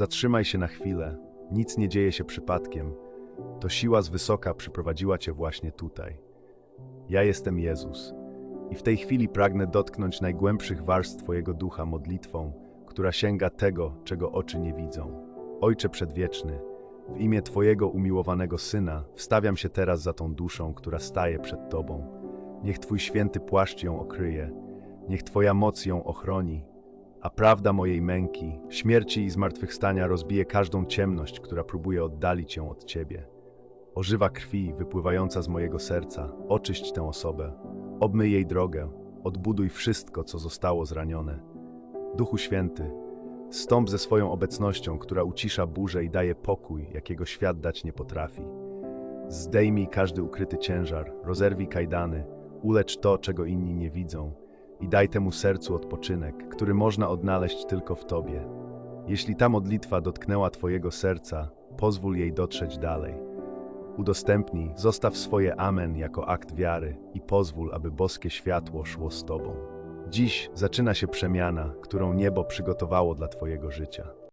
Zatrzymaj się na chwilę. Nic nie dzieje się przypadkiem. To siła z wysoka przyprowadziła cię właśnie tutaj. Ja jestem Jezus. I w tej chwili pragnę dotknąć najgłębszych warstw Twojego ducha modlitwą, która sięga tego, czego oczy nie widzą. Ojcze Przedwieczny, w imię Twojego umiłowanego Syna wstawiam się teraz za tą duszą, która staje przed Tobą. Niech Twój święty płaszcz ją okryje, niech Twoja moc ją ochroni, a prawda mojej męki, śmierci i zmartwychwstania rozbije każdą ciemność, która próbuje oddalić ją od Ciebie. Ożywa krwi wypływająca z mojego serca, oczyść tę osobę, obmyj jej drogę, odbuduj wszystko, co zostało zranione. Duchu Święty, stąp ze swoją obecnością, która ucisza burzę i daje pokój, jakiego świat dać nie potrafi. Zdejmij każdy ukryty ciężar, rozerwij kajdany, ulecz to, czego inni nie widzą i daj temu sercu odpoczynek, który można odnaleźć tylko w Tobie. Jeśli ta modlitwa dotknęła Twojego serca, pozwól jej dotrzeć dalej. Udostępnij, zostaw swoje amen jako akt wiary i pozwól, aby boskie światło szło z Tobą. Dziś zaczyna się przemiana, którą niebo przygotowało dla Twojego życia.